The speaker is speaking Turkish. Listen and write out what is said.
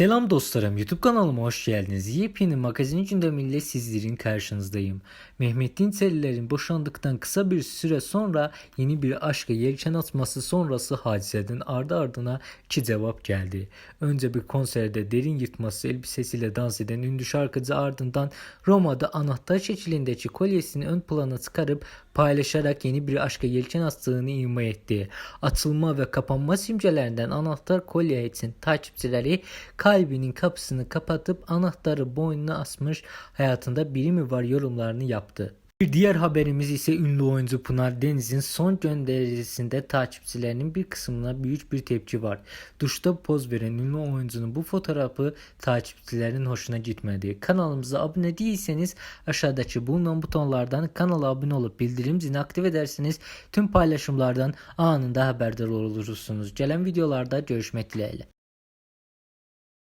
Selam dostlarım, YouTube kanalıma hoş geldiniz. Yepyeni magazin gündemiyle sizlerin karşınızdayım. Mehmet Dinçelilerin boşandıktan kısa bir süre sonra yeni bir aşka yelken atması sonrası hadiseden ardı ardına iki cevap geldi. Önce bir konserde derin yırtması elbisesiyle dans eden ünlü şarkıcı ardından Roma'da anahtar şeklindeki kolyesini ön plana çıkarıp paylaşarak yeni bir aşka yelken attığını ima etti. Atılma ve kapanma simgelerinden anahtar kolye için takipçileri kalbinin kapısını kapatıp anahtarı boynuna asmış hayatında biri mi var yorumlarını yaptı. Bir diğer haberimiz ise ünlü oyuncu Pınar Deniz'in son gönderisinde takipçilerinin bir kısmına büyük bir tepki var. Duşta poz veren ünlü oyuncunun bu fotoğrafı takipçilerin hoşuna gitmedi. Kanalımıza abone değilseniz aşağıdaki bulunan butonlardan kanala abone olup bildirim zilini aktif ederseniz tüm paylaşımlardan anında haberdar olursunuz. Gelen videolarda görüşmek dileğiyle.